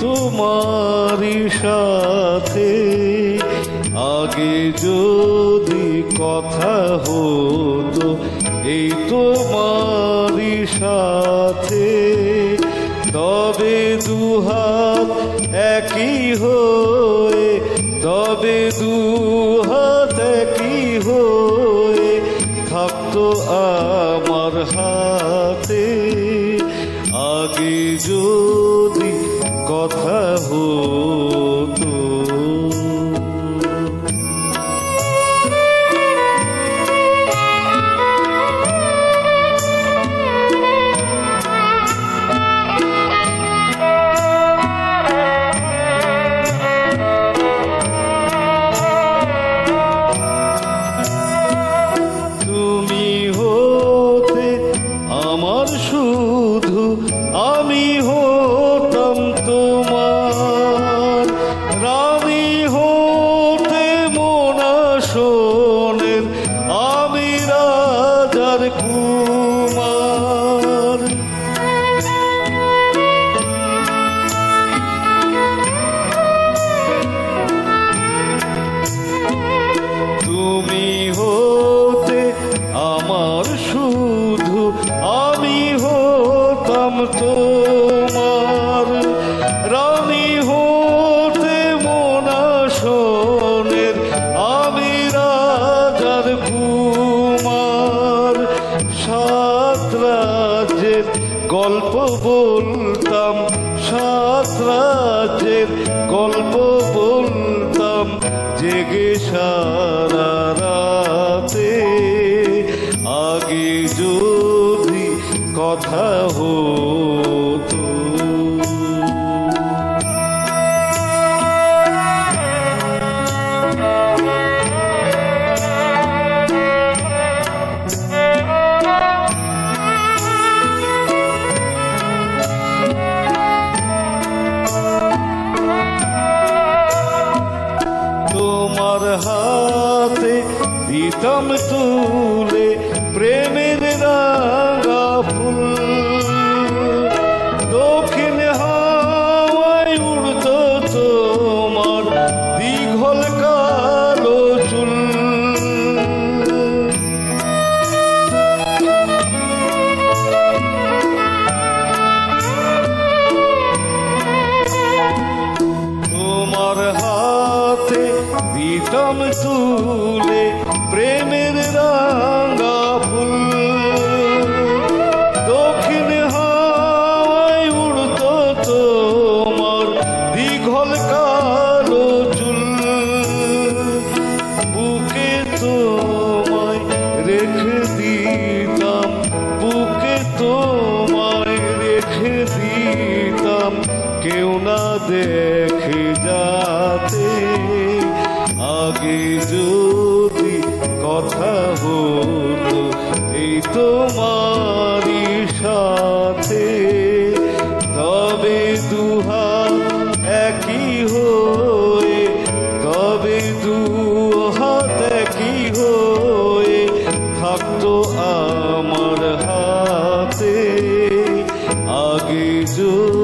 তোমারই সাথে। আগে যদি কথা হতো, এই তোমারই সাথে। তবে দুহাত একই হয়ে, তবে দুহাত একই হয়ে থাকতো আমার হাতে। আগে যদি কথা হতো শুধু তুমি হতে আমার শুধু আমি হতাম তোমার। আমি কুমার। গল্প বলতাম সাত রাজ্যের গল্প জেগে সারা রাতে। আগে যদি কথা হতো দিতাম তুলে প্রেমের রাঙা ফুল দক্ষিণ হাওয়ায় উড়ত তোমার দীঘল কালো তুলে প্রেমের রাঙা ফুল দক্ষিণ হাওয়ায় উড়ত তোমার দীঘল কালো চুল বুকে তোমায় রেখে দিতাম বুকে তোমায় রেখে দিতাম কেউ না দেখে যাতে আগে যদি কথা হতো, এই তোমারই সাথে, তবে দুহাত একই হয়ে, তবে দুহাত একই হয়ে থাকতো আমার হাতে। আগে যদি